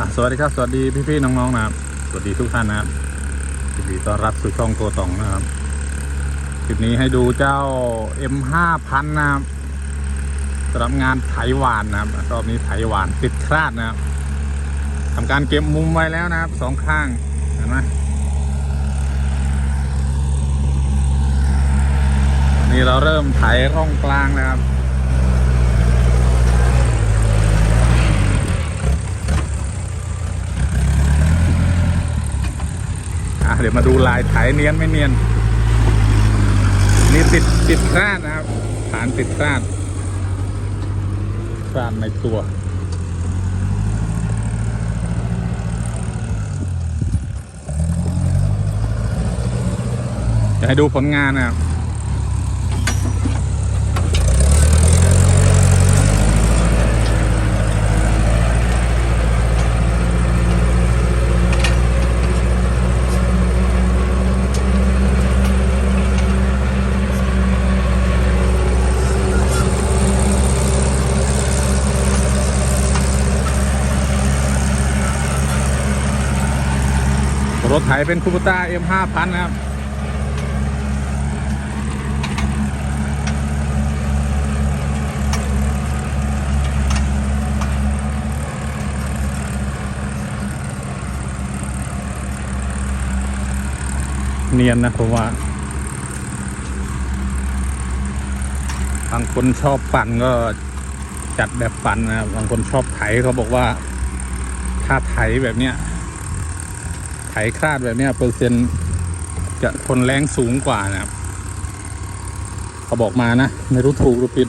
่ะสวัสดีครับ สวัสดีพี่ๆน้องๆนะครับ สวัสดีทุกท่านนะครับยินดีต้อนรับสู่ช่องโกตองนะครับคลิปนี้ให้ดูเจ้า M5000 นะครับสำหรับงานไถหวานนะครับรอบนี้ไถหวานติดคราดนะครับทำการเก็บมุมไว้แล้วนะครับสองข้างเห็นไหมนี่เราเริ่มไถร่องกลางนะครับ อะเดี๋ยวมาดูลายไถเนียนไม่เนียน นี่ติดติดคราดนะครับ ฐานติดคราดคราดในตัว จะให้ดูผลงานนะครับ ถไถเป็นคูปต้า M5000 นะครับ เนียนนะผมว่า บางคนชอบปั่นก็จัดแบบปั่นนะ บางคนชอบไถเขาบอกว่า ถ้าไถแบบเนี้ย คลาดแบบนี้เปอร์เซ็นต์จะทนแรงสูงกว่านะครับเขาบอกมานะ ไม่รู้ถูกหรือผิด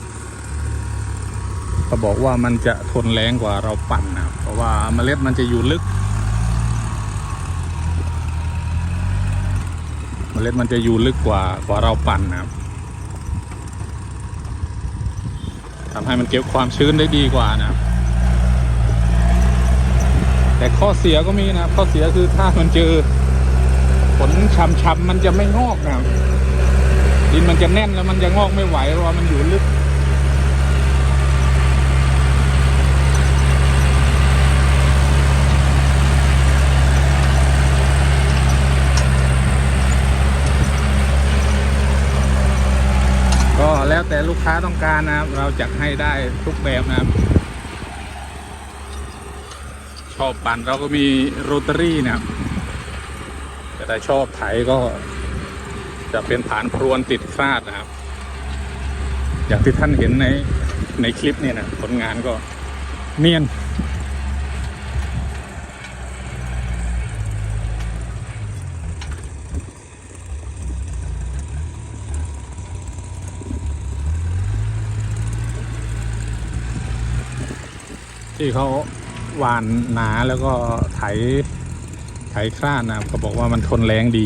เขาบอกว่ามันจะทนแรงกว่าเราปั่นนะครับเพราะว่าเมล็ดมันจะอยู่ลึก เมล็ดมันจะอยู่ลึกกว่ากว่าเราปั่นนะครับทำให้มันเก็บความชื้นได้ดีกว่านะครับ แต่ข้อเสียก็มีนะครับข้อเสียคือถ้ามันเจอฝนช้ำๆมันจะไม่งอกนะดินมันจะแน่นแล้วมันจะงอกไม่ไหวเพราะมันอยู่ลึกก็แล้วแต่ลูกค้าต้องการนะครับ เราจะให้ได้ทุกแบบนะครับ ชอบปั่นเราก็มีโรตารี่นะครับ แต่ถ้าชอบไถก็ จะเป็นฐานพรวนติดคราดนะครับ อย่างที่ท่านเห็นในในคลิปเนี่ยนะผลงานก็เนียนที่เขา วานหนาแล้วก็ไถไถคราดนะครับเขาบอกว่ามันทนแรงดี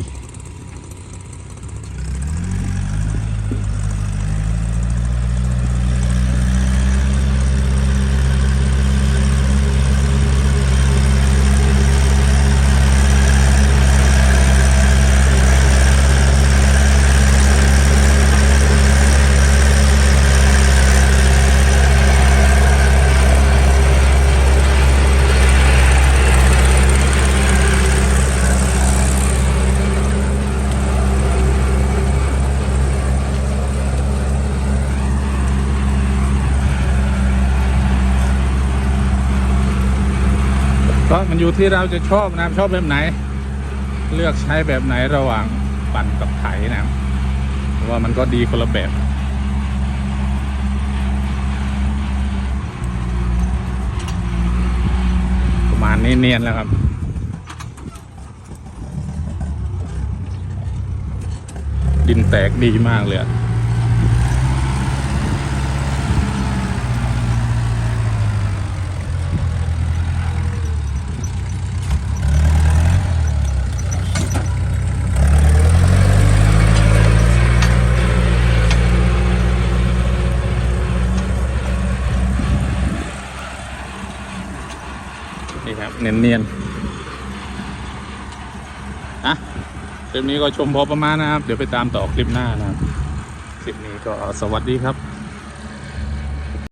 ก็ มันอยู่ที่เราจะชอบนะชอบแบบไหน เลือกใช้แบบไหนระหว่างปั่นกับไถนะเพราะว่ามันก็ดีคนละแบบประมาณนี้เนียนแล้วครับดินแตกดีมากเลยอะ เนียนๆอะคลิปนี้ก็ชมพอประมาณนะครับ เดี๋ยวไปตามต่อคลิปหน้านะครับ คลิปนี้ก็สวัสดีครับ